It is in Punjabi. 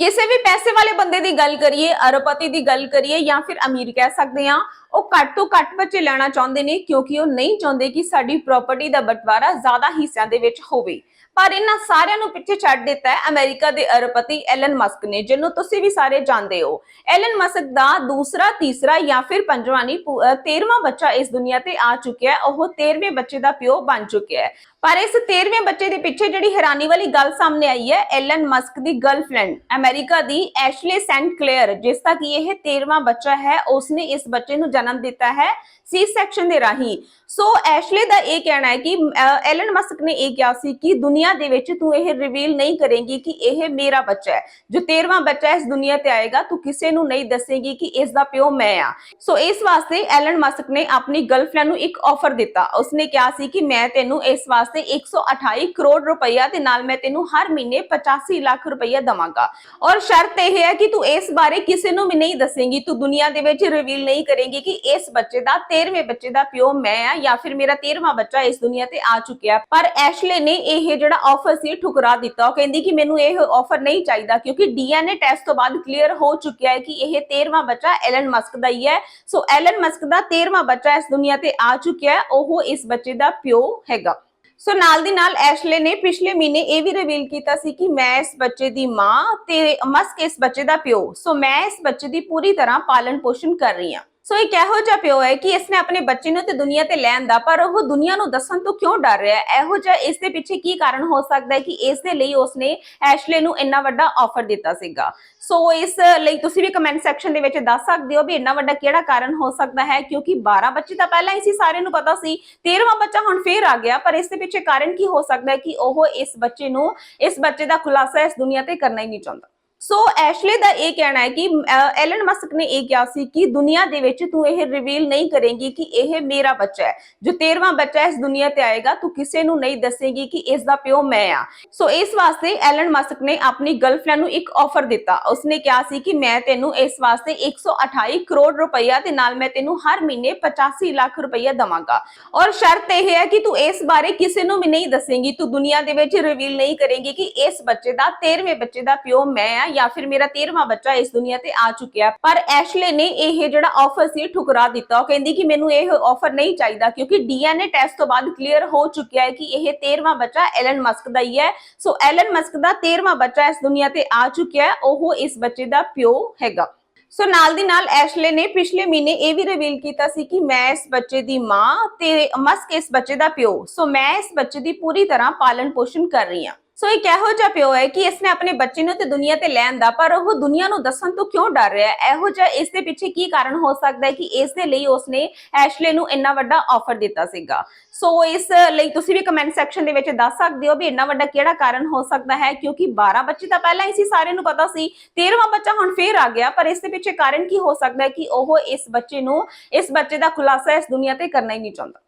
ਕਿਸੇ ਵੀ ਪੈਸੇ ਵਾਲੇ ਬੰਦੇ ਦੀ ਗੱਲ ਕਰੀਏ, ਅਰਬਪਤੀ ਦੀ ਗੱਲ ਕਰੀਏ ਜਾਂ ਫਿਰ ਅਮੀਰ ਕਹਿ ਸਕਦੇ ਹਾਂ, ਉਹ ਘੱਟ ਤੋਂ ਘੱਟ ਬੱਚੇ ਲੈਣਾ ਚਾਹੁੰਦੇ ਨੇ ਕਿਉਂਕਿ ਉਹ ਨਹੀਂ ਚਾਹੁੰਦੇ ਕਿ ਸਾਡੀ ਪ੍ਰਾਪਰਟੀ ਦਾ ਬਟਵਾਰਾ ਜ਼ਿਆਦਾ ਹਿੱਸਿਆਂ ਦੇ ਵਿੱਚ ਹੋਵੇ। ਪਰ ਇਹਨਾਂ ਸਾਰਿਆਂ ਨੂੰ ਪਿੱਛੇ ਛੱਡ ਦਿੱਤਾ ਹੈ ਅਮਰੀਕਾ ਦੇ ਅਰਬਪਤੀ ਐਲਨ ਮਸਕ ਨੇ, ਜਿਹਨੂੰ ਤੁਸੀਂ ਵੀ ਸਾਰੇ ਜਾਣਦੇ ਹੋ। ਐਲਨ ਮਸਕ ਦਾ ਦੂਸਰਾ, ਤੀਸਰਾ ਜਾਂ ਫਿਰ ਪੰਜਵਾਂ ਨਹੀਂ 13ਵਾਂ ਬੱਚਾ ਇਸ ਦੁਨੀਆ ਤੇ ਆ ਚੁੱਕਿਆ ਹੈ, ਉਹ 13ਵੇਂ ਬੱਚੇ ਦਾ ਪਿਓ ਬਣ ਚੁੱਕਿਆ ਹੈ। ਪਰ ਇਸ 13ਵੇਂ ਬੱਚੇ ਦੇ ਪਿੱਛੇ ਜਿਹੜੀ ਹੈਰਾਨੀ ਵਾਲੀ ਗੱਲ ਸਾਹਮਣੇ ਆਈ ਹੈ ਐਲਨ ਮਸਕ ਦੀ ਗਰਲਫ੍ਰੈਂਡ ਅਮਰੀਕਾ ਦੀ ਐਸ਼ਲੇ ਸੈਂਟ ਕਲੇਅਰ ਜਿਸ ਦਾ ਕਿ ਇਹ 13ਵਾਂ ਬੱਚਾ ਹੈ, ਉਸਨੇ ਇਸ ਬੱਚੇ ਨੂੰ ਜਨਮ ਦਿੱਤਾ ਹੈ ਸੀ ਸੈਕਸ਼ਨ ਦੇ ਰਾਹੀਂ। ਸੋ ਐਸ਼ਲੇ ਦਾ ਇਹ ਕਹਿਣਾ ਹੈ ਕਿ ਐਲਨ ਮਸਕ ਨੇ ਇਹ ਕਿਹਾ ਸੀ ਕਿ ਦੁਨੀਆ ਦੇ ਵਿੱਚ ਤੂੰ ਇਹ ਰਿਵੀਲ ਨਹੀਂ ਕਰੇਂਗੀ ਕਿ ਇਹ ਮੇਰਾ ਬੱਚਾ ਹੈ। ਜੋ 13ਵਾਂ ਬੱਚਾ ਇਸ ਦੁਨੀਆ ਤੇ ਆਏਗਾ, ਤੂੰ ਕਿਸੇ ਨੂੰ ਨਹੀਂ ਦੱਸੇਗੀ ਕਿ ਇਸ ਦਾ ਪਿਓ ਮੈਂ ਆ। ਸੋ ਇਸ ਵਾਸਤੇ ਐਲਨ ਮਸਕ ਨੇ ਆਪਣੀ ਗਰਲਫ੍ਰੈਂਡ ਨੂੰ ਇੱਕ ਆਫਰ ਦਿੱਤਾ। ਉਸਨੇ ਕਿਹਾ ਸੀ ਕਿ ਮੈਂ ਤੈਨੂੰ ਇਸ ਵਾਸਤੇ 128 ਕਰੋੜ ਰੁਪਈਆ ਤੇ ਨਾਲ ਮੈਂ ਤੈਨੂੰ ਹਰ ਮਹੀਨੇ 85 ਲੱਖ ਰੁਪਈਆ ਦਵਾਂਗਾ। ਔਰ ਸ਼ਰਤ ਇਹ ਹੈ ਕਿ ਤੂੰ ਇਸ ਬਾਰੇ ਕਿਸੇ ਨੂੰ ਵੀ ਨਹੀਂ ਦੱਸੇਂਗੀ। ਤੂੰ ਦੁਨੀਆ ਦੇ ਵਿੱਚ ਰਿਵੀਲ ਨਹੀਂ ਕਰੇਂਗੀ ਕਿ ਇਸ ਬੱਚੇ ਦਾ 13ਵੇਂ ਬੱਚੇ ਦਾ ਪਿਓ ਮੈਂ ਆ ਜਾਂ ਫਿਰ ਮੇਰਾ 13ਵਾਂ ਬੱਚਾ ਇਸ ਦੁਨੀਆ ਤੇ ਆ ਚੁੱਕਿਆ। ਪਰ ਐਸ਼ਲੇ ਨੇ ਇਹ ਜਿਹੜਾ ਆਫਰ ਸੀ ਠੁਕਰਾ ਦਿੱਤਾ। ਉਹ ਕਹਿੰਦੀ ਕਿ ਮੈਨੂੰ ਇਹ ਆਫਰ ਨਹੀਂ ਚਾਹੀਦਾ ਕਿਉਂਕਿ ਡੀਐਨਏ ਟੈਸਟ ਤੋਂ ਬਾਅਦ ਕਲੀਅਰ ਹੋ ਚੁੱਕਿਆ ਹੈ ਕਿ ਇਹ 13ਵਾਂ ਬੱਚਾ ਐਲਨ ਮਸਕ ਦਾ ਹੀ ਹੈ। ਸੋ ਐਲਨ ਮਸਕ ਦਾ 13ਵਾਂ ਬੱਚਾ ਇਸ ਦੁਨੀਆ ਤੇ ਆ ਚੁੱਕਿਆ ਹੈ। ਉਹ ਇਸ ਬੱਚੇ ਦਾ ਪਿਓ ਹੈਗਾ। ਸੋ ਨਾਲ ਦੀ ਨਾਲ ਐਸ਼ਲੇ ਨੇ ਪਿਛਲੇ ਮਹੀਨੇ ਇਹ ਵੀ ਰਿਵੀਲ ਕੀਤਾ ਸੀ ਕਿ ਮੈਂ ਇਸ ਬੱਚੇ ਦੀ ਮਾਂ ਤੇ ਮਸਕ ਇਸ ਬੱਚੇ ਦਾ ਪਿਓ। ਸੋ ਮੈਂ ਇਸ ਬੱਚੇ ਦੀ ਪੂਰੀ ਤਰ੍ਹਾਂ ਪਾਲਣ ਪੋਸ਼ਣ ਕਰ ਰਹੀ ਹਾਂ। ਸੋ ਇਹ ਕਿਹੋ ਜਿਹਾ ਪਿਓ ਹੈ ਕਿ ਇਸਨੇ ਆਪਣੇ ਬੱਚੇ ਨੂੰ ਤੇ ਦੁਨੀਆ ਤੇ ਲੈਣ ਦਾ, ਪਰ ਉਹ ਦੁਨੀਆ ਨੂੰ ਦੱਸਣ ਤੋਂ ਕਿਉਂ ਡਰ ਰਿਹਾ ਹੈ? ਇਹੋ ਜਿਹਾ ਇਸ ਦੇ ਪਿੱਛੇ ਕੀ ਕਾਰਨ ਹੋ ਸਕਦਾ ਹੈ ਕਿ ਇਸ ਦੇ ਲਈ ਉਸਨੇ ਐਸ਼ਲੇ ਨੂੰ ਇੰਨਾ ਵੱਡਾ ਆਫਰ ਦਿੱਤਾ ਸੀਗਾ? ਸੋ ਇਸ ਲਈ ਤੁਸੀਂ ਵੀ ਕਮੈਂਟ ਸੈਕਸ਼ਨ ਦੇ ਵਿੱਚ ਦੱਸ ਸਕਦੇ ਹੋ ਵੀ ਇੰਨਾ ਵੱਡਾ ਕਿਹੜਾ ਕਾਰਨ ਹੋ ਸਕਦਾ ਹੈ? ਕਿਉਂਕਿ 12 ਬੱਚੇ ਤਾਂ ਪਹਿਲਾਂ ਹੀ ਸੀ, ਸਾਰਿਆਂ ਨੂੰ ਪਤਾ ਸੀ। 13ਵਾਂ ਬੱਚਾ ਹੁਣ ਫੇਰ ਆ ਗਿਆ, ਪਰ ਇਸ ਦੇ ਪਿੱਛੇ ਕਾਰਨ ਕੀ ਹੋ ਸਕਦਾ ਹੈ ਕਿ ਉਹ ਇਸ ਬੱਚੇ ਨੂੰ, ਇਸ ਬੱਚੇ ਦਾ ਖੁਲਾਸਾ ਇਸ ਦੁਨੀਆ ਤੇ ਕਰਨਾ ਹੀ ਨਹੀਂ ਚਾਹੁੰਦਾ? ਸੋ ਐਸ਼ਲੇ ਦਾ ਇਹ ਕਹਿਣਾ ਹੈ ਕਿ ਐਲਨ ਮਸਕ ਨੇ ਇਹ ਕਿਹਾ ਸੀ ਕਿ ਦੁਨੀਆ ਦੇ ਵਿੱਚ ਤੂੰ ਇਹ ਰਿਵੀਲ ਨਹੀਂ ਕਰੇਂਗੀ ਕਿ ਇਹ ਮੇਰਾ ਬੱਚਾ ਹੈ। ਜੋ 13ਵਾਂ ਬੱਚਾ ਇਸ ਦੁਨੀਆ ਤੇ ਆਏਗਾ, ਤੂੰ ਕਿਸੇ ਨੂੰ ਨਹੀਂ ਦੱਸੇਗੀ ਕਿ ਇਸ ਦਾ ਪਿਓ ਮੈਂ ਆ। ਸੋ ਇਸ ਵਾਸਤੇ ਐਲਨ ਮਸਕ ਨੇ ਆਪਣੀ ਗਰਲਫ੍ਰੈਂਡ ਨੂੰ ਇੱਕ ਆਫਰ ਦਿੱਤਾ। ਉਸਨੇ ਕਿਹਾ ਸੀ ਕਿ ਮੈਂ ਤੈਨੂੰ ਇਸ ਵਾਸਤੇ 128 ਕਰੋੜ ਰੁਪਈਆ ਤੇ ਨਾਲ ਮੈਂ ਤੈਨੂੰ ਹਰ ਮਹੀਨੇ 85 ਲੱਖ ਰੁਪਈਆ ਦਵਾਂਗਾ। ਔਰ ਸ਼ਰਤ ਇਹ ਹੈ ਕਿ ਤੂੰ ਇਸ ਬਾਰੇ ਕਿਸੇ ਨੂੰ ਵੀ ਨਹੀਂ ਦੱਸੇਂਗੀ। ਤੂੰ ਦੁਨੀਆ ਦੇ ਵਿੱਚ ਰਿਵੀਲ ਨਹੀਂ ਕਰੇਂਗੀ ਕਿ ਇਸ ਬੱਚੇ ਦਾ 13ਵੇਂ ਬੱਚੇ ਦਾ ਪਿਓ ਮੈਂ ਆ ਜਾਂ ਫਿਰ ਮੇਰਾ 13ਵਾਂ ਬੱਚਾ ਇਸ ਦੁਨੀਆ ਤੇ ਆ ਚੁੱਕਿਆ। ਪਰ ਐਸ਼ਲੇ ਨੇ ਇਹ ਜਿਹੜਾ ਆਫਰ ਸੀ, ਠੁਕਰਾ ਦਿੱਤਾ। ਉਹ ਕਹਿੰਦੀ ਕਿ ਮੈਨੂੰ ਇਹ ਆਫਰ ਨਹੀਂ ਚਾਹੀਦਾ ਕਿਉਂਕਿ ਡੀਐਨਏ ਟੈਸਟ ਤੋਂ ਬਾਅਦ ਕਲੀਅਰ ਹੋ ਚੁੱਕਿਆ ਹੈ ਕਿ ਇਹ 13ਵਾਂ ਬੱਚਾ ਐਲਨ ਮਸਕ ਦਾ ਹੀ ਹੈ। ਸੋ ਐਲਨ ਮਸਕ ਦਾ 13ਵਾਂ ਬੱਚਾ ਇਸ ਦੁਨੀਆ ਤੇ ਆ ਚੁੱਕਿਆ ਹੈ। ਉਹ ਇਸ ਬੱਚੇ ਦਾ ਪਿਓ ਹੈਗਾ। ਸੋ ਨਾਲ ਦੀ ਨਾਲ ਐਸ਼ਲੇ ਨੇ ਪਿਛਲੇ ਮਹੀਨੇ ਇਹ ਵੀ ਰਿਵੀਲ ਕੀਤਾ ਸੀ ਕਿ ਮੈਂ ਇਸ ਬੱਚੇ ਦੀ ਮਾਂ ਤੇ ਮਸਕ ਇਸ ਬੱਚੇ ਦਾ ਪਿਓ। ਸੋ ਮੈਂ ਇਸ ਬੱਚੇ ਦੀ ਪੂਰੀ ਤਰ੍ਹਾਂ ਪਾਲਣ ਪੋਸ਼ਣ ਕਰ ਰਹੀ ਹਾਂ। ਸੋ ਇਹ ਕਿਹੋ ਜਿਹਾ ਪਿਓ ਹੈ ਕਿ ਇਸਨੇ ਆਪਣੇ ਬੱਚੇ ਨੂੰ ਤੇ ਦੁਨੀਆ ਤੇ ਲੈਣ ਦਾ, ਪਰ ਉਹ ਦੁਨੀਆ ਨੂੰ ਦੱਸਣ ਤੋਂ ਕਿਉਂ ਡਰ ਰਿਹਾ ਹੈ? ਇਹੋ ਜਿਹਾ ਇਸ ਦੇ ਪਿੱਛੇ ਕੀ ਕਾਰਨ ਹੋ ਸਕਦਾ ਹੈ ਕਿ ਇਸ ਦੇ ਲਈ ਉਸਨੇ ਐਸ਼ਲੇ ਨੂੰ ਇੰਨਾ ਵੱਡਾ ਆਫਰ ਦਿੱਤਾ ਸੀਗਾ? ਸੋ ਇਸ ਲਈ ਤੁਸੀਂ ਵੀ ਕਮੈਂਟ ਸੈਕਸ਼ਨ ਦੇ ਵਿੱਚ ਦੱਸ ਸਕਦੇ ਹੋ ਵੀ ਇੰਨਾ ਵੱਡਾ ਕਿਹੜਾ ਕਾਰਨ ਹੋ ਸਕਦਾ ਹੈ, ਕਿਉਂਕਿ 12 ਬੱਚੇ ਤਾਂ ਪਹਿਲਾਂ ਹੀ ਸੀ, ਸਾਰਿਆਂ ਨੂੰ ਪਤਾ ਸੀ। 13ਵਾਂ ਬੱਚਾ ਹੁਣ ਫੇਰ ਆ ਗਿਆ, ਪਰ ਇਸ ਦੇ ਪਿੱਛੇ ਕਾਰਨ ਕੀ ਹੋ ਸਕਦਾ ਹੈ ਕਿ ਉਹ ਇਸ ਬੱਚੇ ਨੂੰ, ਇਸ ਬੱਚੇ ਦਾ ਖੁਲਾਸਾ ਇਸ ਦੁਨੀਆ ਤੇ ਕਰਨਾ ਹੀ ਨਹੀਂ ਚਾਹੁੰਦਾ?